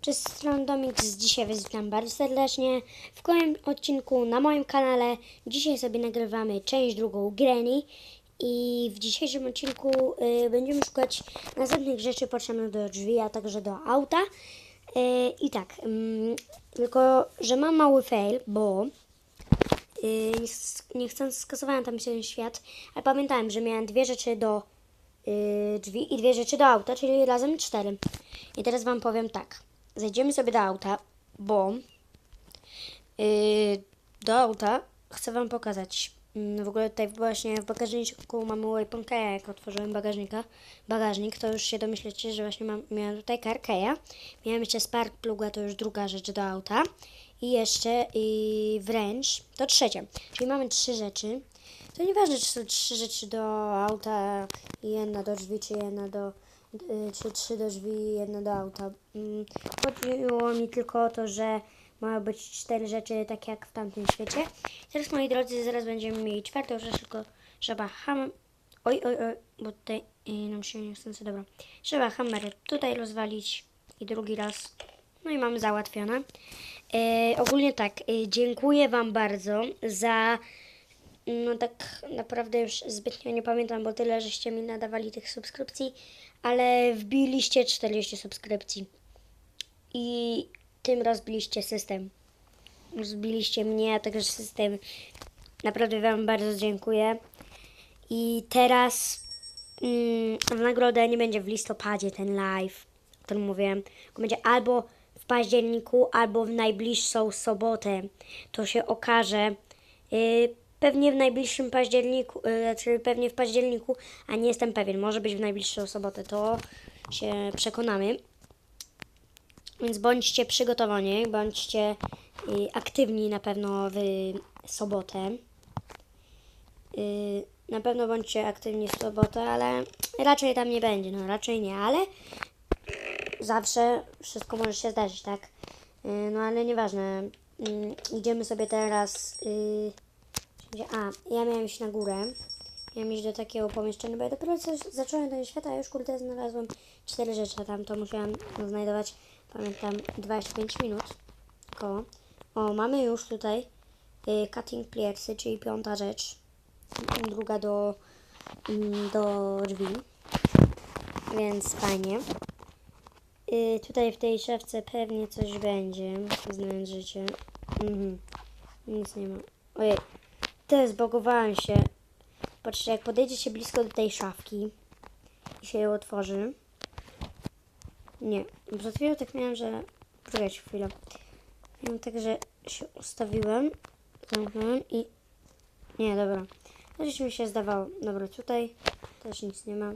Cześć, stron Domix. Dzisiaj Was witam bardzo serdecznie w kolejnym odcinku na moim kanale. Dzisiaj sobie nagrywamy część drugą Granny i w dzisiejszym odcinku y, będziemy szukać następnych rzeczy potrzebnych do drzwi, a także do auta. Y, I tak, ym, tylko, że mam mały fail, bo y, nie ch- nie chcąc skasowałem tam się świat, ale pamiętałem, że miałem dwie rzeczy do y, drzwi i dwie rzeczy do auta, czyli razem cztery. I teraz Wam powiem tak. Zejdziemy sobie do auta, bo y, do auta chcę Wam pokazać. Mm, W ogóle tutaj właśnie w bagażniku mamy Wayponka, jak otworzyłem bagażnika, bagażnik, to już się domyślecie, że właśnie mam, miałem tutaj Carkeya. Miałem jeszcze Spark Pluga, to już druga rzecz do auta. I jeszcze y, wręcz, to trzecia. Czyli mamy trzy rzeczy. To nieważne, czy są trzy rzeczy do auta i jedna do drzwi, czy jedna do czy trzy do drzwi i jedna do auta. Mm, Chodziło mi tylko o to, że mają być cztery rzeczy, tak jak w tamtym świecie. Teraz, moi drodzy, zaraz będziemy mieli czwartą rzecz, tylko trzeba ham... Oj, oj, oj, bo tutaj y, nam się nie chce, dobra. Trzeba hammer tutaj rozwalić i drugi raz. No i mamy załatwione. E, ogólnie tak, dziękuję Wam bardzo za no tak naprawdę już zbytnio nie pamiętam, bo tyle żeście mi nadawali tych subskrypcji, ale wbiliście 40 subskrypcji. I tym rozbiliście system. Rozbiliście mnie, także system. Naprawdę Wam bardzo dziękuję. I teraz mm, w nagrodę nie będzie w listopadzie ten live, o którym mówiłem. Będzie albo w październiku, albo w najbliższą sobotę. To się okaże. Yy, pewnie w najbliższym październiku, yy, znaczy pewnie w październiku, a nie jestem pewien. Może być w najbliższą sobotę. To się przekonamy. Więc bądźcie przygotowani, bądźcie y, aktywni na pewno w sobotę. Y, na pewno bądźcie aktywni w sobotę, ale raczej tam nie będzie, no raczej nie, ale zawsze wszystko może się zdarzyć, tak? Y, no ale nieważne. Y, idziemy sobie teraz. Gdzie- a, ja miałem iść na górę. Miałem iść do takiego pomieszczenia, bo ja dopiero coś zacząłem ten świat, a już kurde znalazłem cztery rzeczy, a tam to musiałam znajdować, pamiętam, 25 minut. Koło. O, mamy już tutaj y, cutting pliersy, czyli piąta rzecz. Druga do, mm, do drzwi. Więc fajnie. Y, tutaj w tej szafce pewnie coś będzie, znając życie. Mhm. Nic nie ma. Ojej, teraz zbogowałem się. Patrzcie, jak podejdzie się blisko do tej szafki i się ją otworzy. Nie, przed chwilą tak miałem, że... Poczekajcie chwilę. Miałem tak, że się ustawiłem, zamknąłem i... Nie, dobra. Coś mi się zdawało. Dobra, tutaj też nic nie ma.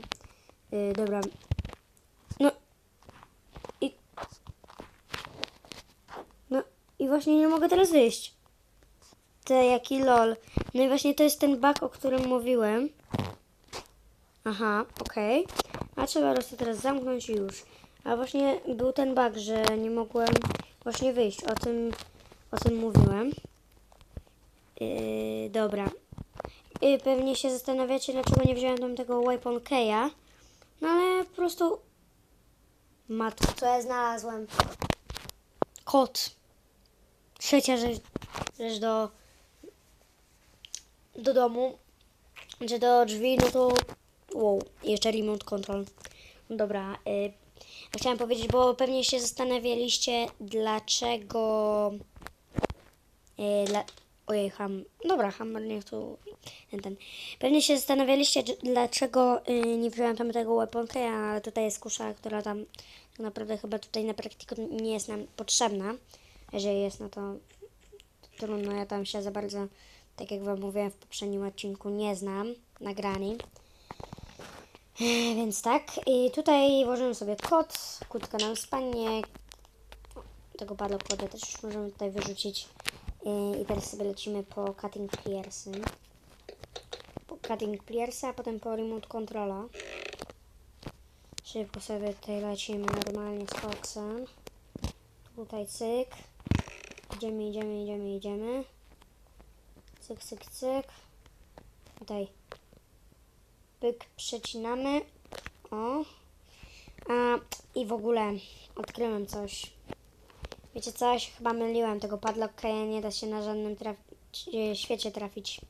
Yy, dobra. No. I... No i właśnie nie mogę teraz wyjść. Te jaki lol. No i właśnie to jest ten bug, o którym mówiłem. Aha, okej. A trzeba prostu teraz zamknąć już. A właśnie był ten bug, że nie mogłem właśnie wyjść. O tym, o tym mówiłem. Yy, dobra. Yy, pewnie się zastanawiacie, dlaczego nie wziąłem tam tego Weapon Keya. No ale po prostu... Matko, co ja znalazłem? Kot. Trzecia rzecz, rzecz do, do domu, czy do drzwi, no to wow, jeszcze remote control. Dobra, y, chciałam powiedzieć, bo pewnie się zastanawialiście, dlaczego y, dla, ojej, ham, dobra, hammer niech tu ten, ten. Pewnie się zastanawialiście, dlaczego y, nie wziąłem tam tego weaponka, ale tutaj jest kusza, która tam tak naprawdę chyba tutaj na praktyku nie jest nam potrzebna. Jeżeli jest, no to trudno, ja tam się za bardzo, tak jak Wam mówiłem w poprzednim odcinku, nie znam na grani. E, Więc tak, i tutaj włożymy sobie kod, kutka nam spadnie, tego padlokoda też już możemy tutaj wyrzucić. E, I teraz sobie lecimy po cutting clearsy. Po cutting clearsy, a potem po remote controla. Szybko sobie tutaj lecimy normalnie z koksem. Tutaj cyk. Idziemy, idziemy, idziemy, idziemy. Cyk, cyk, cyk. Tutaj pyk przecinamy. O. A, i w ogóle odkryłem coś. Wiecie co, ja się chyba myliłem. Tego padlock nie da się na żadnym traf- e, świecie trafić.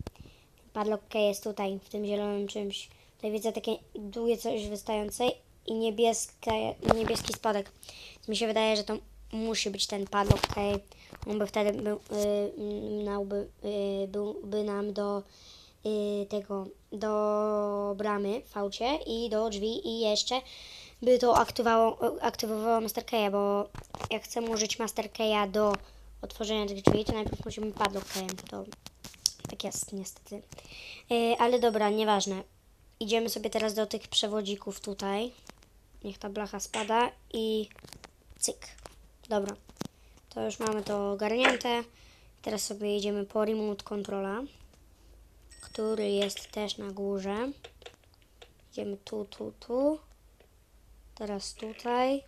Padlock jest tutaj, w tym zielonym czymś. Tutaj widzę takie długie coś wystające i niebieskie, niebieski spodek. Mi się wydaje, że to musi być ten padlock. By wtedy y, y, byłby nam do y, tego, do bramy w fałcie i do drzwi i jeszcze by to aktywowało, aktywowało Master Keya, bo jak chcemy użyć Master Keya do otworzenia tych drzwi, to najpierw musimy padlock keyem. To tak jest niestety. Ale dobra, nieważne. Idziemy sobie teraz do tych przewodzików tutaj. Niech ta blacha spada i cyk. Dobra. To już mamy to ogarnięte. Teraz sobie idziemy po remote controla, który jest też na górze. Idziemy tu, tu, tu. Teraz tutaj.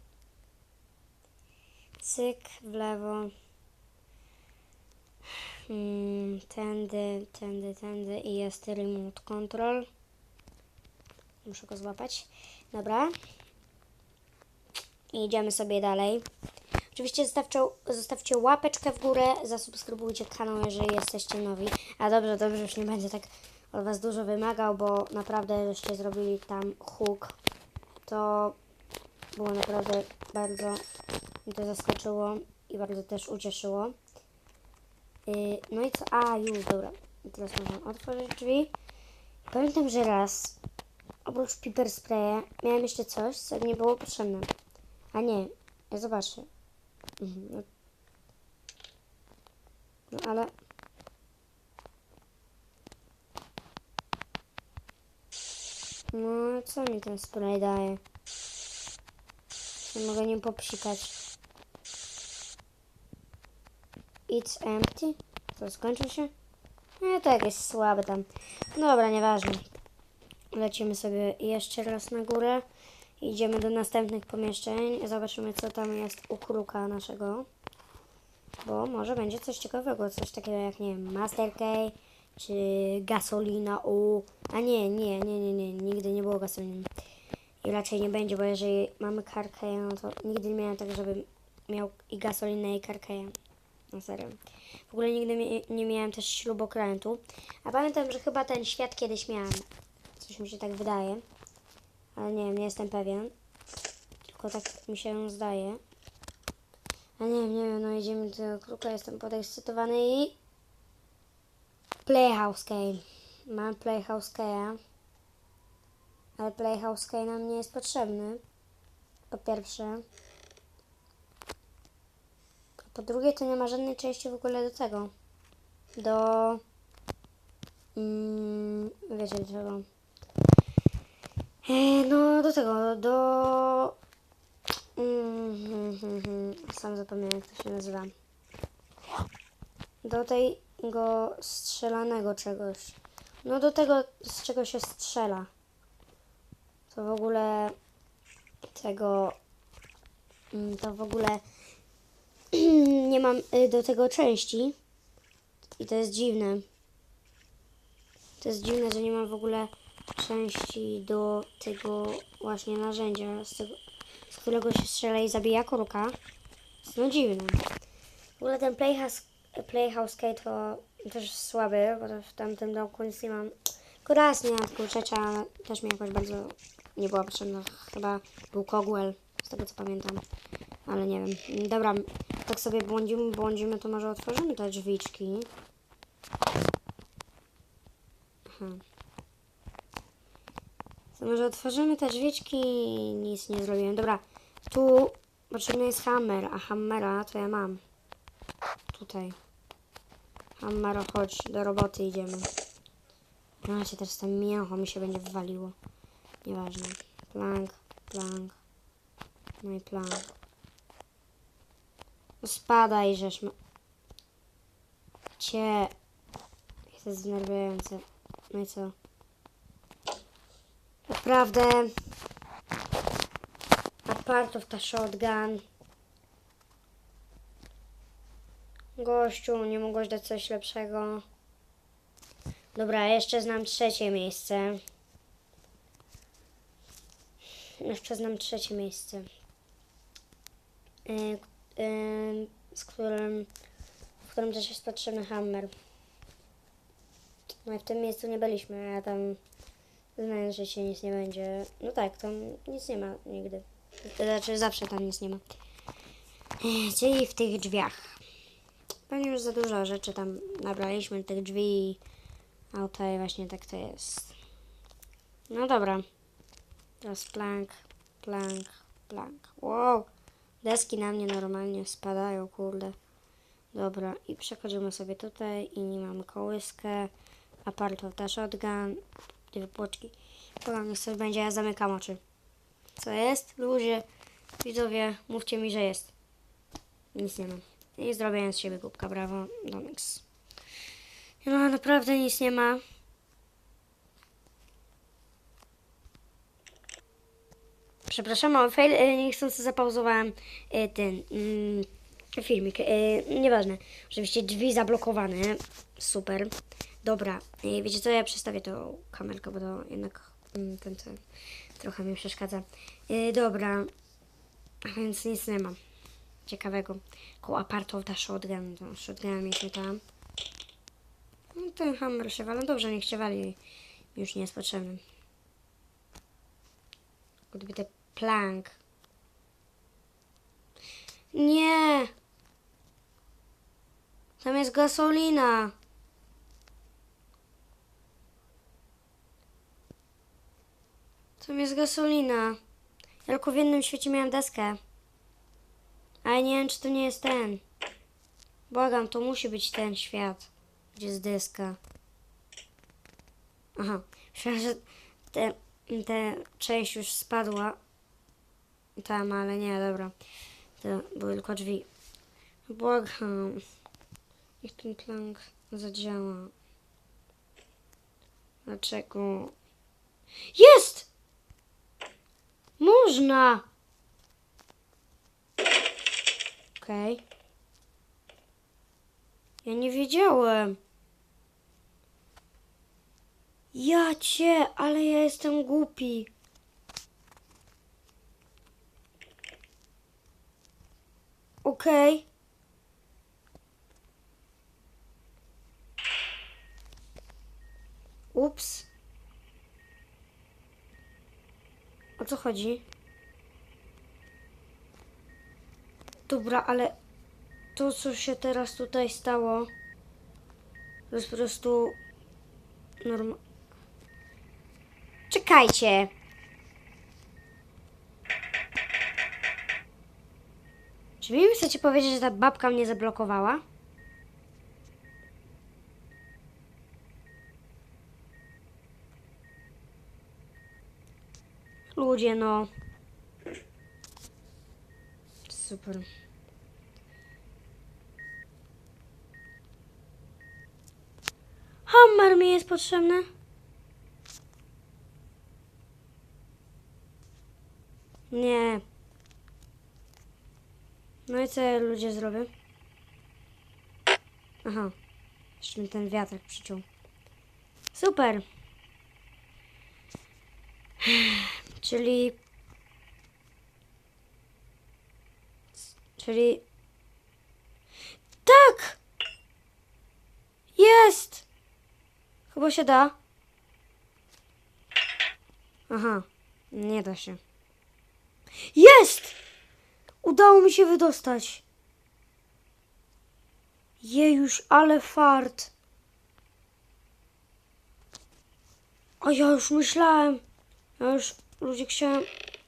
Cyk, w lewo. Mm, tędy, tędy, tędy i jest remote control. Muszę go złapać. Dobra. I idziemy sobie dalej. Oczywiście zostawcie, zostawcie łapeczkę w górę, zasubskrybujcie kanał, jeżeli jesteście nowi. A dobrze, dobrze, już nie będę tak od Was dużo wymagał, bo naprawdę żeście zrobili tam hook. To było naprawdę bardzo mnie to zaskoczyło i bardzo też ucieszyło. Yy, no i co? A, już, dobra. I Teraz można otworzyć drzwi. Pamiętam, że raz, oprócz piper spraya, miałem jeszcze coś, co nie było potrzebne. A nie, ja zobaczę. Mhm, no. no ale... No, co mi ten spray daje? Nie mogę nim popsikać. It's empty? To skończył się? Nie, to jakieś słabe tam. Dobra, nieważne. Lecimy sobie jeszcze raz na górę. Idziemy do następnych pomieszczeń. Zobaczymy, co tam jest u kruka naszego. Bo może będzie coś ciekawego. Coś takiego jak, nie wiem, Master Key, czy gasolina u... A nie, nie, nie, nie, nie. Nigdy nie było gasoliny. I raczej nie będzie, bo jeżeli mamy karkeja, no to nigdy nie miałem tak, żebym miał i gasolinę, i karkeja. Na serio. W ogóle nigdy nie miałem też śrubokrętu. A pamiętam, że chyba ten świat kiedyś miałem. Coś mi się tak wydaje. Ale nie wiem, nie jestem pewien. Tylko tak mi się zdaje. A nie wiem, nie wiem, no idziemy do tego kruka, jestem podekscytowany i... Playhouse Key. Mam Playhouse Keya. Ale Playhouse Key nam nie jest potrzebny. Po pierwsze. A po drugie, to nie ma żadnej części w ogóle do tego. Do... Mm, wiecie czego. E, no, do tego, do... Sam zapomniałem, jak to się nazywa. Do tego strzelanego czegoś. No, do tego, z czego się strzela. To w ogóle tego... mm, To w ogóle nie mam y, do tego części. I to jest dziwne. To jest dziwne, że nie mam w ogóle części do tego właśnie narzędzia, z, tego, z którego się strzela i zabija. Jest no dziwne. W ogóle ten Playhouse, playhouse Key to też słaby, bo w tamtym domku nic nie mam. Miałam taką rzecz, ale też mi jakoś bardzo nie była potrzebna. Chyba był Cogwell, z tego co pamiętam. Ale nie wiem. Dobra, tak sobie błądzimy, błądzimy, to może otworzymy te drzwiczki. Może otworzymy te drzwiczki i nic nie zrobiłem. Dobra, tu potrzebny jest hammer, a hammera to ja mam. Tutaj. Hammero, chodź, do roboty idziemy. Macie teraz tam mięcho mi się będzie wywaliło. Nieważne. Plank, plank. No i plank. No spadaj, żeż ma... Cie... Jest zdenerwujące. No i co? Naprawdę. A part of the shotgun. Gościu, nie mogłeś dać coś lepszego. Dobra, jeszcze znam trzecie miejsce. jeszcze znam trzecie miejsce, y, y, z którym, w którym też jest potrzebny hammer. No i w tym miejscu nie byliśmy, a tam znając, że się nic nie będzie. No tak, tam nic nie ma nigdy. Znaczy zawsze tam nic nie ma. Czyli w tych drzwiach. Pewnie już za dużo rzeczy tam nabraliśmy tych drzwi. A tutaj właśnie tak to jest. No dobra. Teraz plank, plank, plank. Wow! Deski na mnie normalnie spadają, kurde. Dobra, i przechodzimy sobie tutaj i nie mamy kołyskę. Apart of the shotgun. Dwie płoczki. Dobra, niech sobie będzie, ja zamykam oczy. Co jest? Ludzie, widzowie, mówcie mi, że jest. Nic nie ma. I zrobiłem z siebie głupka, brawo, Domix. No, naprawdę nic nie ma. Przepraszam, mały fail, e, niechcący zapauzowałem e, ten mm, filmik. E, nieważne. Oczywiście drzwi zablokowane. Super. Dobra, e, wiecie co, ja przestawię tą kamerkę, bo to jednak mm, ten, ten trochę mi przeszkadza. E, dobra, więc nic nie ma ciekawego. Koło apartu ta shotgun, to shotgun mieliśmy tam. No, ten hammer się wali, no dobrze, niech się wali, już nie jest potrzebny. Te plank. Nie! Tam jest gasolina. Tam jest gasolina. Ja tylko w jednym świecie miałem deskę. Ale nie wiem, czy to nie jest ten. Błagam, to musi być ten świat, gdzie jest deska. Aha, myślałam, że te, te część już spadła. Tam, ale nie, dobra. To były tylko drzwi. Błagam. Niech ten plank zadziała. Dlaczego? Jest! Można! Okej. Ja nie wiedziałem. Ja cię, ale ja jestem głupi. Okej. Ups. O co chodzi? Dobra, ale to, co się teraz tutaj stało, to jest po prostu norma... Czekajcie! Czy mi chcecie powiedzieć, że ta babka mnie zablokowała? Ludzie, no. Super. Hammer mi jest potrzebny. Nie. No i co ja ludzie zrobię? Aha. Jeszcze mi ten wiatrak przyciął. Super. Czyli... Czyli... Tak! Jest! Chyba się da. Aha, nie da się. Jest! Udało mi się wydostać. Jejuż, ale fart. A ja już myślałem. Ja już, ludzie, chciałem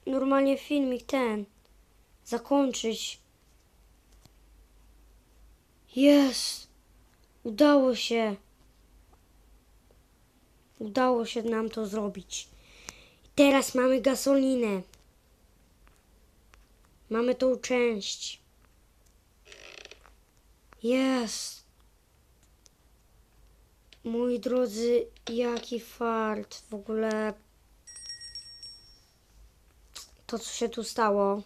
normalnie filmik ten zakończyć. Jest! Udało się. Udało się nam to zrobić. Teraz mamy gasolinę. Mamy tą część. Jest. Moi drodzy, jaki fart. W ogóle to, co się tu stało,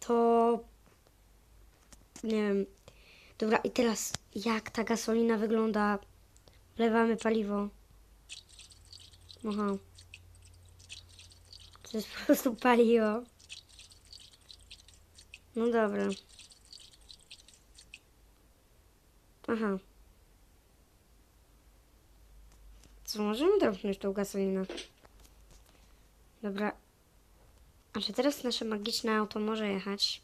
to nie wiem. Dobra, i teraz jak ta gasolina wygląda? Wlewamy paliwo. Aha. To jest po prostu paliło. No dobra. Aha. Co, możemy dropnąć tą gasolinę? Dobra. A czy teraz nasze magiczne auto może jechać?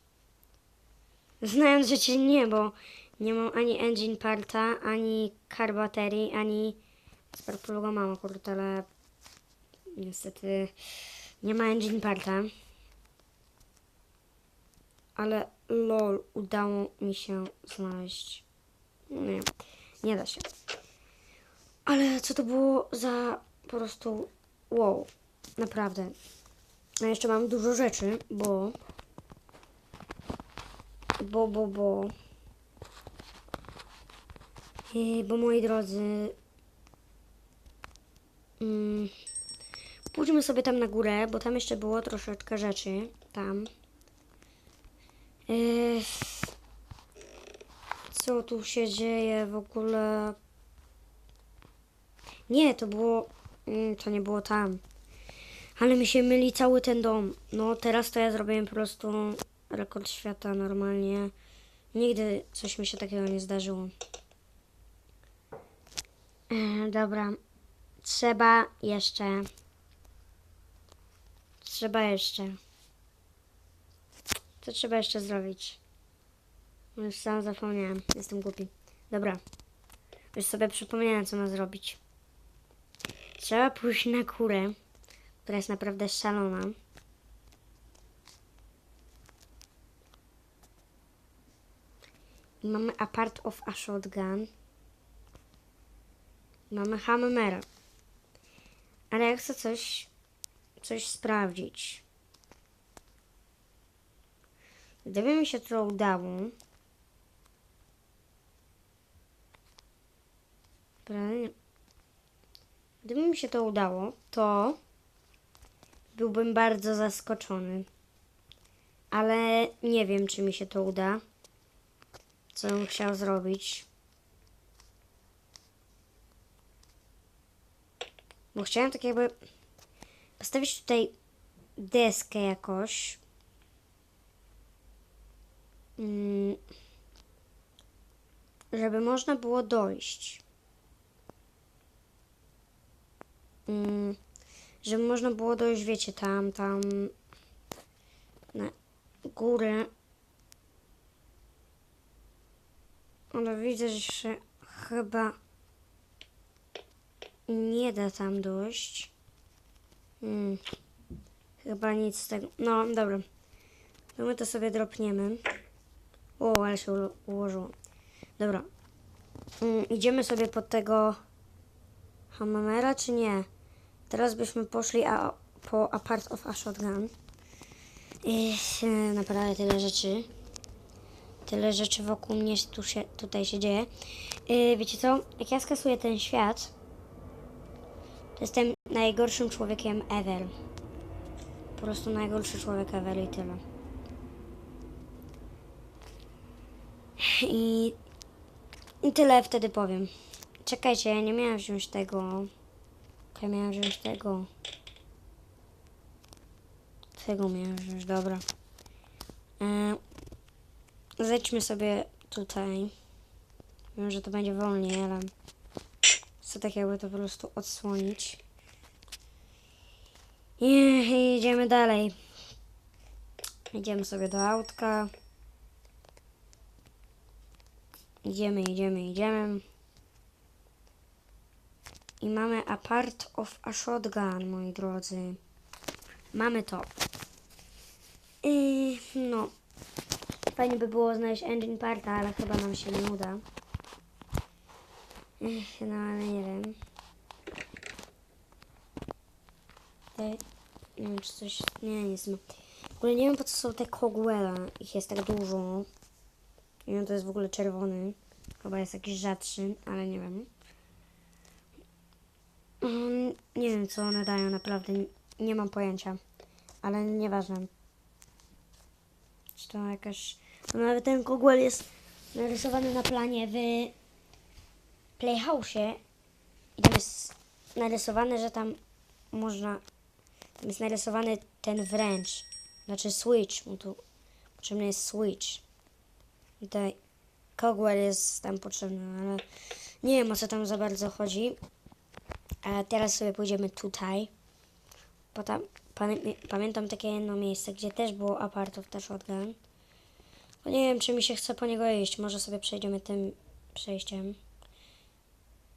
Znając życie nie, bo nie mam ani engine parta, ani car battery, ani sparpologo mam akurat, ale niestety nie ma engine parta. Ale lol, udało mi się znaleźć. Nie, nie da się. Ale co to było za po prostu wow, naprawdę. A jeszcze mam dużo rzeczy, bo bo, bo, bo Yy, bo moi drodzy mm, pójdźmy sobie tam na górę, bo tam jeszcze było troszeczkę rzeczy tam Yy, co tu się dzieje w ogóle nie, to było. mm, To nie było tam. Ale mi się myli cały ten dom. No teraz to ja zrobiłem po prostu rekord świata normalnie. Nigdy coś mi się takiego nie zdarzyło. E, dobra. Trzeba jeszcze. Trzeba jeszcze. Co trzeba jeszcze zrobić? Już sam zapomniałem. Jestem głupi. Dobra. Już sobie przypomniałem, co ma zrobić. Trzeba pójść na górę, która jest naprawdę szalona. I mamy a part of a shotgun. I mamy hammera. Ale ja chcę coś, coś sprawdzić. Gdyby mi się to udało. Gdyby mi się to udało, to byłbym bardzo zaskoczony. Ale nie wiem, czy mi się to uda. Co bym chciał zrobić. Bo chciałem tak jakby postawić tutaj deskę jakoś. Mm, żeby można było dojść. Mm, żeby można było dojść, wiecie, tam, tam na górę. Ale widzę, że się chyba nie da tam dojść. Hmm. Chyba nic z tego. No, dobra. To my to sobie dropniemy. O, ale się ułożyło. Dobra. Mm, idziemy sobie pod tego Hammera, czy nie? Teraz byśmy poszli a, po A Part of a Shotgun. I, naprawdę tyle rzeczy. Tyle rzeczy wokół mnie tu się, tutaj się dzieje. E, wiecie co? Jak ja skasuję ten świat, to jestem najgorszym człowiekiem ever. Po prostu najgorszy człowiek ever i tyle. I, I tyle wtedy powiem. Czekajcie, ja nie miałam wziąć tego. Ja miałam wziąć tego. Tego miałam wziąć, dobra. E, zejdźmy sobie tutaj. Wiem, że to będzie wolniej, ale chcę tak jakby to po prostu odsłonić. I idziemy dalej. Idziemy sobie do autka. Idziemy, idziemy, idziemy. I mamy a part of a shotgun, moi drodzy. Mamy to. I no. Fajnie by było znaleźć engine parta, ale chyba nam się nie uda. Ech, No ale nie wiem. Te, nie wiem czy coś... Nie, nic ma. W ogóle nie wiem po co są te kogwele. Ich jest tak dużo. Nie wiem, to jest w ogóle czerwony. Chyba jest jakiś rzadszy, ale nie wiem. Mm, Nie wiem, co one dają, naprawdę. Nie, mam pojęcia. Ale nieważne. Czy to jakaś... Nawet ten kogwel jest narysowany na planie w Playhouse'ie. I tam jest narysowane, że tam można... Tam jest narysowany ten wręcz. Znaczy switch. Mu tu potrzebny jest switch. Tutaj Cogwell jest tam potrzebny, ale nie wiem o co tam za bardzo chodzi. A teraz sobie pójdziemy tutaj. Potem, pamię- pamiętam takie jedno miejsce, gdzie też było apartów też shotgun. Bo nie wiem, czy mi się chce po niego iść. Może sobie przejdziemy tym przejściem.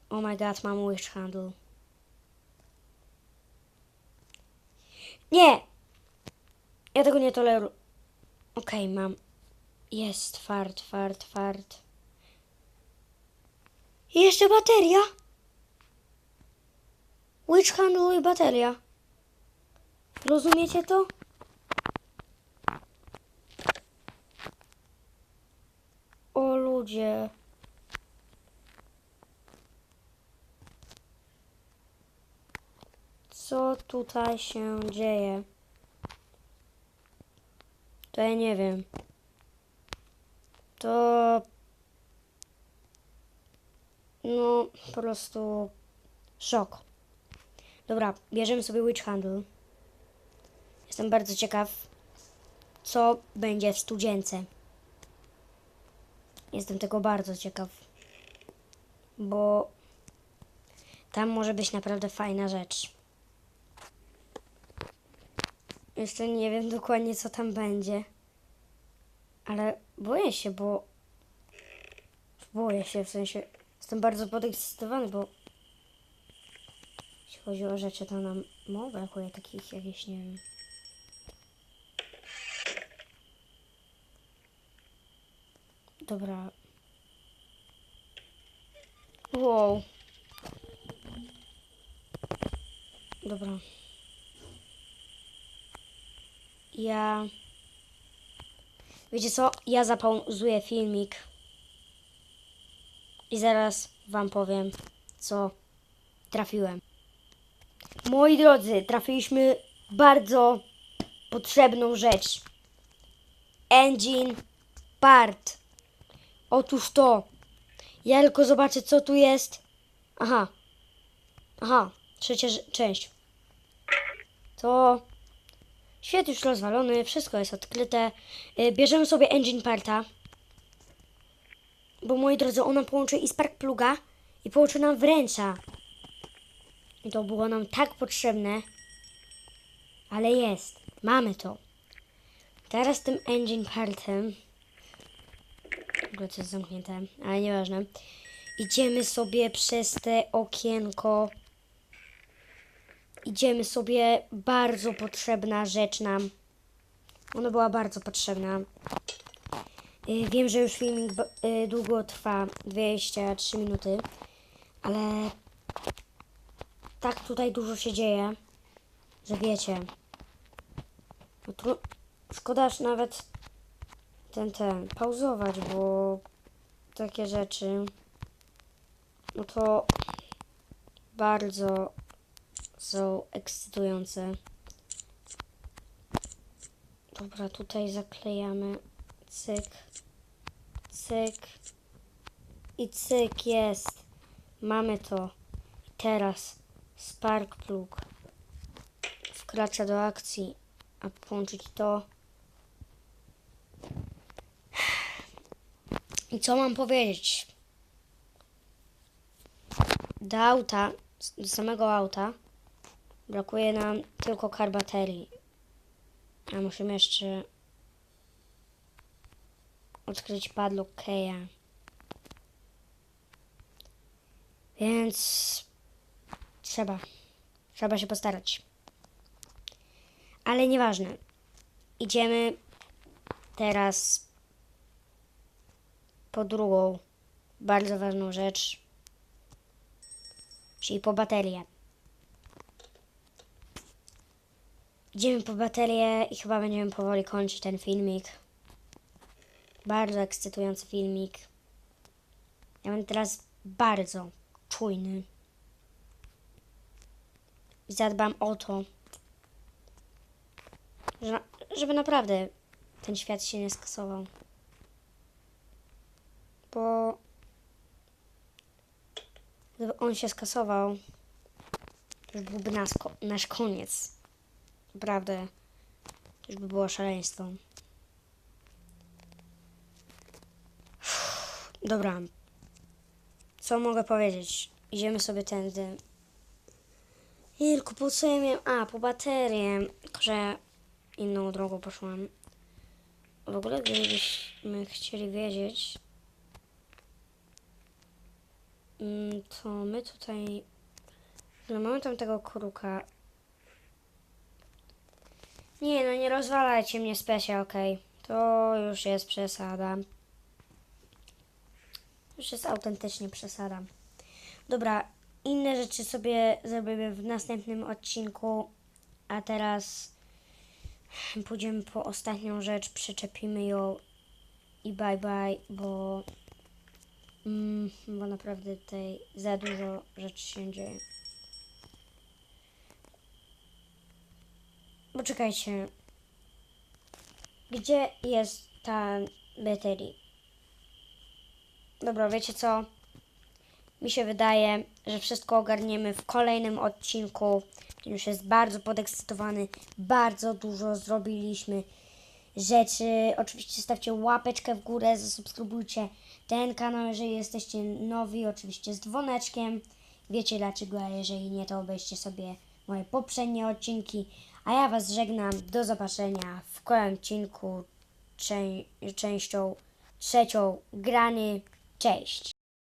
Oh my god, mam wish handle. Nie! Ja tego nie toleruję. Okej, mam. Jest, fart, fart, fart. I jeszcze bateria. Witch handle i bateria. Rozumiecie to? O ludzie. Co tutaj się dzieje? To ja nie wiem. To. No, po prostu. Szok. Dobra, bierzemy sobie Witch Handle. Jestem bardzo ciekaw, co będzie w studzience. Jestem tego bardzo ciekaw. Bo tam może być naprawdę fajna rzecz. Jeszcze nie wiem dokładnie, co tam będzie. Ale boję się, bo. Boję się, w sensie. Jestem bardzo podekscytowany, bo. Jeśli chodzi o rzeczy, to nam mało brakuje takich jakichś, nie wiem. Dobra. Wow. Dobra. Ja. Wiecie co? Ja zapauzuję filmik. I zaraz wam powiem, co trafiłem. Moi drodzy, trafiliśmy bardzo potrzebną rzecz. Engine part. Otóż to. Ja tylko zobaczę, co tu jest. Aha. Aha. Trzecia rze- część. To Świat już rozwalony, wszystko jest odkryte. Y, Bierzemy sobie engine parta. Bo moi drodzy, ona połączy i spark pluga i połączy nam wręcza. I to było nam tak potrzebne. Ale jest. Mamy to. Teraz tym engine partem. W ogóle jest zamknięte, ale nieważne. Idziemy sobie przez te okienko. Idziemy sobie. Bardzo potrzebna rzecz nam. Ona była bardzo potrzebna. Y, Wiem, że już filmik y, długo trwa 23 minuty, ale tak tutaj dużo się dzieje, że wiecie. No tru- szkoda aż nawet ten, ten, pauzować, bo takie rzeczy, no to bardzo są ekscytujące. Dobra, tutaj zaklejamy. Cyk. Cyk. I cyk jest. Mamy to. I teraz Spark Plug wkracza do akcji, a połączyć to. I co mam powiedzieć? Do auta, do samego auta, brakuje nam tylko kar baterii. A musimy jeszcze odkryć padlock Keya. Więc trzeba. Trzeba się postarać. Ale nieważne. Idziemy teraz po drugą bardzo ważną rzecz. Czyli po baterię. Idziemy po baterię i chyba będziemy powoli kończyć ten filmik. Bardzo ekscytujący filmik. Ja będę teraz bardzo czujny. I zadbam o to, że, żeby naprawdę ten świat się nie skasował. Bo gdyby on się skasował, to już byłby nas, nasz koniec. Naprawdę. To już by było szaleństwo. Dobra. Co mogę powiedzieć? Idziemy sobie tędy. Ilku, po co ja miałem... A, po baterię. Że inną drogą poszłam. W ogóle, gdybyśmy chcieli wiedzieć, mm, to my tutaj... No, mamy tam tego kruka. Nie, no nie rozwalajcie mnie specia, okej. To już jest przesada. Już jest autentycznie przesada. Dobra, inne rzeczy sobie zrobimy w następnym odcinku. A teraz pójdziemy po ostatnią rzecz, przyczepimy ją i bye bye, bo, mm, bo naprawdę tutaj za dużo rzeczy się dzieje. Poczekajcie. Gdzie jest ta bateria? Dobra, wiecie co? Mi się wydaje, że wszystko ogarniemy w kolejnym odcinku. Już jest bardzo podekscytowany. Bardzo dużo zrobiliśmy rzeczy. Oczywiście stawcie łapeczkę w górę, zasubskrybujcie ten kanał, jeżeli jesteście nowi, oczywiście z dzwoneczkiem. Wiecie dlaczego, a jeżeli nie, to obejrzcie sobie moje poprzednie odcinki. A ja Was żegnam. Do zobaczenia w kolejnym odcinku, czę- częścią trzecią grany. Cześć!